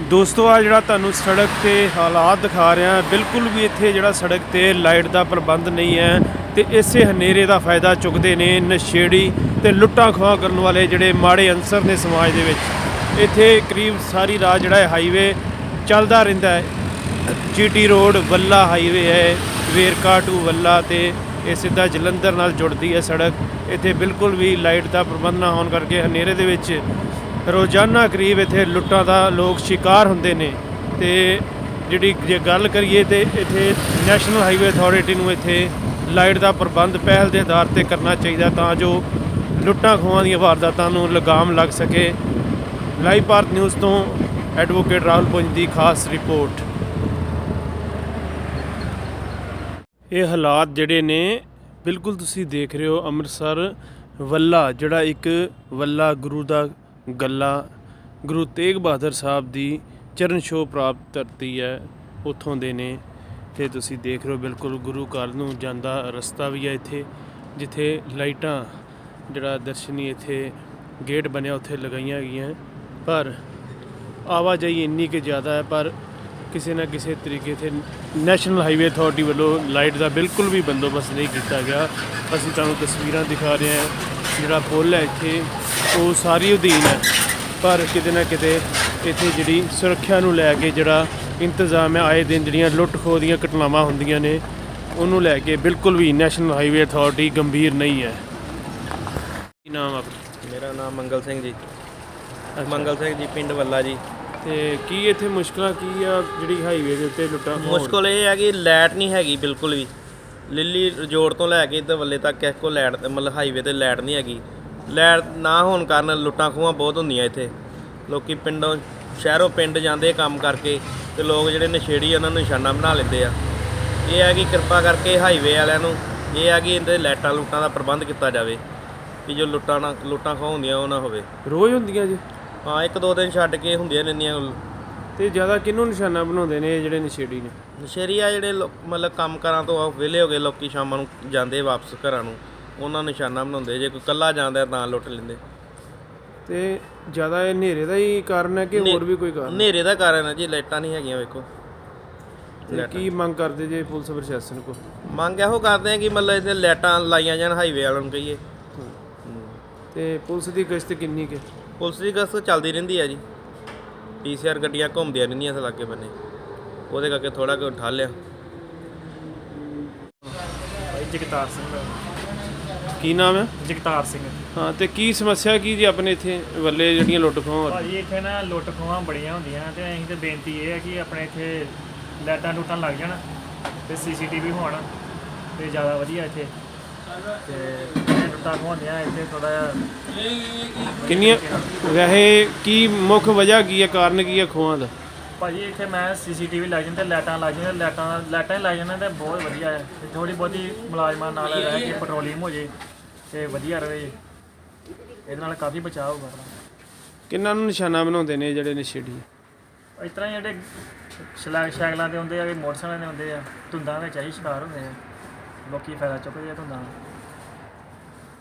ਦੋਸਤੋ ਆ ਜਿਹੜਾ ਤੁਹਾਨੂੰ ਸੜਕ ਤੇ ਹਾਲਾਤ ਦਿਖਾ ਰਿਹਾ, ਬਿਲਕੁਲ ਵੀ ਇੱਥੇ ਜਿਹੜਾ ਸੜਕ ਤੇ ਲਾਈਟ ਦਾ ਪ੍ਰਬੰਧ ਨਹੀਂ ਹੈ ਤੇ ਇਸੇ ਹਨੇਰੇ ਦਾ ਫਾਇਦਾ ਚੁੱਕਦੇ ਨੇ ਨਸ਼ੇੜੀ ਤੇ ਲੁੱਟਾਂ ਖੋਹਾਂ ਕਰਨ ਵਾਲੇ ਜਿਹੜੇ ਮਾੜੇ ਅੰਸਰ ਨੇ ਸਮਾਜ ਦੇ ਵਿੱਚ। ਇੱਥੇ ਕਰੀਬ ਸਾਰੀ ਰਾਤ ਜਿਹੜਾ ਹੈ ਹਾਈਵੇ ਚੱਲਦਾ ਰਹਿੰਦਾ ਹੈ। ਜੀਟੀ ਰੋਡ ਵੱਲਾ ਹਾਈਵੇ ਹੈ, ਵੇਰਕਾ ਟੂ ਵੱਲਾ ਤੇ ਇਹ ਸਿੱਧਾ ਜਲੰਧਰ ਨਾਲ ਜੁੜਦੀ ਹੈ ਸੜਕ। ਇੱਥੇ ਬਿਲਕੁਲ ਵੀ ਲਾਈਟ ਦਾ ਪ੍ਰਬੰਧ ਨਾ ਹੋਣ ਕਰਕੇ ਹਨੇਰੇ ਦੇ ਵਿੱਚ ਰੋਜ਼ਾਨਾ ਕਰੀਬ ਇੱਥੇ ਲੁੱਟਾਂ ਦਾ ਲੋਕ ਸ਼ਿਕਾਰ ਹੁੰਦੇ ਨੇ ਤੇ ਜਿਹੜੀ ਜੇ ਗੱਲ ਕਰੀਏ ਤੇ ਇੱਥੇ ਨੈਸ਼ਨਲ ਹਾਈਵੇ ਅਥਾਰਟੀ ਨੂੰ ਇੱਥੇ ਲਾਈਟ ਦਾ ਪ੍ਰਬੰਧ ਪਹਿਲ ਦੇ ਆਧਾਰ ਤੇ ਕਰਨਾ ਚਾਹੀਦਾ ਤਾਂ ਜੋ ਲੁੱਟਾਂ ਖੋਹਾਂ ਦੀਆਂ ਵਾਰਦਾਤਾਂ ਨੂੰ ਲਗਾਮ ਲੱਗ ਸਕੇ। ਲਾਈਵ ਭਾਰਤ ਨਿਊਜ਼ ਤੋਂ ਐਡਵੋਕੇਟ ਰਾਹੁਲ ਪੁੰਜ ਦੀ ਖਾਸ ਰਿਪੋਰਟ। ਇਹ ਹਾਲਾਤ ਜਿਹੜੇ ਨੇ, ਬਿਲਕੁਲ ਤੁਸੀਂ ਦੇਖ ਰਹੇ ਹੋ ਅੰਮ੍ਰਿਤਸਰ ਵੱਲਾ, ਜਿਹੜਾ ਇੱਕ ਵੱਲਾ ਗੁਰੂ ਦਾ ਗੱਲਾ ਗੁਰੂ ਤੇਗ ਬਹਾਦਰ ਸਾਹਿਬ ਦੀ ਚਰਨ ਛੋਹ ਪ੍ਰਾਪਤ ਧਰਤੀ ਹੈ, ਉੱਥੋਂ ਦੇ ਨੇ। ਤੇ ਤੁਸੀਂ ਦੇਖ ਰਹੇ ਹੋ ਬਿਲਕੁਲ ਗੁਰੂ ਘਰ ਨੂੰ ਜਾਂਦਾ ਰਸਤਾ ਵੀ ਹੈ ਇੱਥੇ, ਜਿੱਥੇ ਲਾਈਟਾਂ, ਜਿਹੜਾ ਦਰਸ਼ਨੀ ਇੱਥੇ ਗੇਟ ਬਣਿਆ ਉੱਥੇ ਲਗਾਈਆਂ ਗਈਆਂ। ਪਰ ਆਵਾਜਾਈ ਇੰਨੀ ਕਿ ਜ਼ਿਆਦਾ ਹੈ, ਪਰ ਕਿਸੇ ਨਾ ਕਿਸੇ ਤਰੀਕੇ ਤੇ ਨੈਸ਼ਨਲ ਹਾਈਵੇ ਅਥਾਰਟੀ ਵੱਲੋਂ ਲਾਈਟ ਦਾ ਬਿਲਕੁਲ ਵੀ ਬੰਦੋਬਸਤ ਨਹੀਂ ਕੀਤਾ ਗਿਆ। ਅਸੀਂ ਤੁਹਾਨੂੰ ਤਸਵੀਰਾਂ ਦਿਖਾ ਰਹੇ ਹਾਂ, ਜਿਹੜਾ ਪੁਲ ਹੈ ਇੱਥੇ। ਉਹ ਸਾਰੀ ਅਧੀਨ ਹੈ। ਪਰ ਕਿਤੇ ਨਾ ਕਿਤੇ ਇੱਥੇ ਜਿਹੜੀ ਸੁਰੱਖਿਆ ਨੂੰ ਲੈ ਕੇ ਜਿਹੜਾ ਇੰਤਜ਼ਾਮ ਹੈ ਆਏ ਦਿਨ ਜਿਹੜੀਆਂ ਲੁੱਟ ਖੋਹ ਦੀਆਂ ਘਟਨਾਵਾਂ ਹੁੰਦੀਆਂ ਨੇ ਉਹਨੂੰ ਲੈ ਕੇ ਬਿਲਕੁਲ ਵੀ ਨੈਸ਼ਨਲ ਹਾਈਵੇ ਅਥਾਰਟੀ ਗੰਭੀਰ ਨਹੀਂ ਹੈ। ਕੀ ਨਾਮ ਆਪਣਾ? ਮੇਰਾ ਨਾਮ ਮੰਗਲ ਸਿੰਘ ਜੀ। ਮੰਗਲ ਸਿੰਘ ਜੀ ਪਿੰਡ ਵੱਲਾ ਜੀ। ਤੇ ਕੀ ਇੱਥੇ ਮੁਸ਼ਕਲਾਂ ਕੀ ਆ ਜਿਹੜੀ ਹਾਈਵੇ ਦੇ ਉੱਤੇ ਲੁੱਟਾਂ ਮੁਸ਼ਕਲ ਇਹ ਹੈ ਕਿ ਲਾਈਟ ਨਹੀਂ ਹੈਗੀ ਬਿਲਕੁਲ ਵੀ। ਲਿੱਲੀ ਰਿਜੋਰਟ ਤੋਂ ਲੈ ਕੇ ਤੇ ਵੱਲੇ ਤੱਕ ਕਿਸੇ ਕੋਲ ਲਾਈਟ ਮਤਲਬ ਹਾਈਵੇ ਤੇ ਲਾਈਟ ਨਹੀਂ ਹੈਗੀ। ਲਾਈਟ ਨਾ ਹੋਣ ਕਾਰਨ ਲੁੱਟਾਂ ਖੋਹਾਂ ਬਹੁਤ ਹੁੰਦੀਆਂ ਇੱਥੇ। ਲੋਕੀ ਪਿੰਡੋਂ ਸ਼ਹਿਰੋਂ ਪਿੰਡ ਜਾਂਦੇ ਕੰਮ ਕਰਕੇ ਤੇ ਲੋਕ ਜਿਹੜੇ ਨਸ਼ੇੜੀ ਉਹਨਾਂ ਨੂੰ ਨਿਸ਼ਾਨਾ ਬਣਾ ਲੈਂਦੇ ਆ। ਇਹ ਹੈ ਕਿ ਕਿਰਪਾ ਕਰਕੇ ਹਾਈਵੇ ਵਾਲਿਆਂ ਨੂੰ ਇਹ ਹੈ ਕਿ ਇਹਦੇ ਲਾਈਟਾਂ ਲੁੱਟਾਂ ਦਾ ਪ੍ਰਬੰਧ ਕੀਤਾ ਜਾਵੇ ਕਿ ਜੋ ਲੁੱਟਾਂ ਨਾ ਲੁੱਟਾਂ ਖੋਹ ਹੁੰਦੀਆਂ ਉਹ ਨਾ ਹੋਵੇ। ਰੋਜ਼ ਹੁੰਦੀਆਂ ਜੀ? ਹਾਂ ਇੱਕ ਦੋ ਦਿਨ ਛੱਡ ਕੇ ਹੁੰਦੀਆਂ ਰਹਿੰਦੀਆਂ ਤੇ ਜ਼ਿਆਦਾ ਕਿਹਨੂੰ ਨਿਸ਼ਾਨਾ ਬਣਾਉਂਦੇ ਨੇ ਇਹ ਜਿਹੜੇ ਨਸ਼ੇੜੀ ਨੇ? ਨਸ਼ੇਰੀ ਆ ਜਿਹੜੇ ਮਤਲਬ ਕੰਮ ਕਰਾਂ ਤੋਂ ਵਿਹਲੇ ਹੋ ਗਏ ਲੋਕੀ ਸ਼ਾਮਾਂ ਨੂੰ ਜਾਂਦੇ ਵਾਪਸ ਘਰਾਂ ਨੂੰ। ਉਹਨਾਂ ਨੂੰ ਨਿਸ਼ਾਨਾ ਬਣਾਉਂਦੇ ਜੇ ਕੋਈ ਕੱਲਾ ਜਾਂਦਾ ਤਾਂ ਲੁੱਟ ਲੈਂਦੇ। ਤੇ ਜ਼ਿਆਦਾ ਇਹ ਹਨੇਰੇ ਦਾ ਹੀ ਕਾਰਨ ਹੈ ਕਿ ਹੋਰ ਵੀ ਕੋਈ ਕਾਰਨ? ਹਨੇਰੇ ਦਾ ਕਾਰਨ ਹੈ ਜੀ ਲਾਈਟਾਂ ਨਹੀਂ ਹੈਗੀਆਂ ਵੇਖੋ। ਤੇ ਕੀ ਮੰਗ ਕਰਦੇ ਜੇ ਪੁਲਿਸ ਪ੍ਰਸ਼ਾਸਨ ਕੋ ਮੰਗ ਇਹੋ ਕਰਦੇ ਆ ਕਿ ਮਤਲਬ ਇੱਥੇ ਲਾਈਟਾਂ ਲਾਈਆਂ ਜਾਣ ਹਾਈਵੇ ਵਾਲਿਆਂ ਨੂੰ ਕਹੀਏ। ਤੇ ਪੁਲਿਸ ਦੀ ਗਸ਼ਤ ਕਿੰਨੀ ਕਿ? ਪੁਲਿਸ ਦੀ ਗਸ਼ਤ ਚੱਲਦੀ ਰਹਿੰਦੀ ਹੈ ਜੀ। ਪੀਸੀਆਰ ਗੱਡੀਆਂ ਘੁੰਮਦੀਆਂ ਰਹਿੰਦੀਆਂ ਇਸ ਲਾਗੇ ਬੰਨੇ। ਉਹਦੇ ਕਰਕੇ ਥੋੜਾ ਕੁ ਉਠਾ ਲਿਆ। ਜਗਤਾਰ ਸਿੰਘ। ਕੀ ਨਾਮ ਹੈ? ਜਗਤਾਰ ਸਿੰਘ। ਹਾਂ ਤੇ ਕੀ ਸਮੱਸਿਆ ਕੀ ਜੀ ਆਪਣੇ ਇੱਥੇ ਵੱਲੇ ਜਿਹੜੀਆਂ ਲੁੱਟ ਖੋਹ? ਭਾਜੀ ਇੱਥੇ ਨਾ ਲੁੱਟ ਖੋਹਾਂ ਬੜੀਆਂ ਹੁੰਦੀਆਂ ਤੇ ਅਸੀਂ ਤੇ ਬੇਨਤੀ ਇਹ ਹੈ ਕਿ ਆਪਣੇ ਇੱਥੇ ਲਾਈਟਾਂ ਲੂਟਾਂ ਲੱਗ ਜਾਣ ਤੇ ਸੀਸੀਟੀਵੀ ਹੋਣ ਤੇ ਜ਼ਿਆਦਾ ਵਧੀਆ ਇੱਥੇ। ਤੇ ਲੁੱਟਾਂ ਖੋਹਣੀਆਂ ਇੱਥੇ ਥੋੜਾ ਜਿਹਾ ਕਿੰਨੀਆਂ ਵੈਸੇ ਕੀ ਮੁੱਖ ਵਜ੍ਹਾ ਕੀ ਹੈ ਕਾਰਨ ਕੀ ਹੈ ਖੋਹਾਂ ਦਾ? ਭਾਜੀ ਇੱਥੇ ਮੈਂ ਸੀਸੀਟੀਵੀ ਲੱਗ ਜਾਂਦੇ ਲਾਈਟਾਂ ਲੱਗ ਜਾਂਦੇ ਲਾਈਟਾਂ ਲਾਈਟਾਂ ਹੀ ਲੱਗ ਜਾਂਦੇ ਤੇ ਬਹੁਤ ਵਧੀਆ ਹੈ। ਤੇ ਥੋੜੀ ਬਹੁਤੀ ਮੁਲਾਜ਼ਮਾਂ ਨਾਲ ਰਹਿ ਕੇ ਪੈਟਰੋਲਿੰਗ ਹੋ ਜੇ ਤੇ ਵਧੀਆ ਰਵੇ ਇਹਦੇ ਨਾਲ ਕਾਫੀ ਬਚਾਅ ਹੋਊਗਾ ਕਿੰਨਾਂ ਨੂੰ ਨਿਸ਼ਾਨਾ ਬਣਾਉਂਦੇ ਨੇ ਇਹ ਜਿਹੜੇ ਨਸ਼ੇੜੀ ਇਸ ਤਰ੍ਹਾਂ ਹੀ ਜਿਹੜੇ ਸਲੈਗ ਸਾਈਕਲਾਂ ਤੇ ਹੁੰਦੇ ਆ ਵੀ ਮੋਟਰਸਾਈਕਲਾਂ ਤੇ ਹੁੰਦੇ ਆ ਧੁੰਦਾਂ ਵਿੱਚ ਆਹੀ ਸ਼ਿਕਾਰ ਹੁੰਦੇ ਆ। ਲੋਕੀ ਫਾਇਦਾ ਚੁੱਕਦੇ ਆ ਧੁੰਦਾਂ ਦਾ।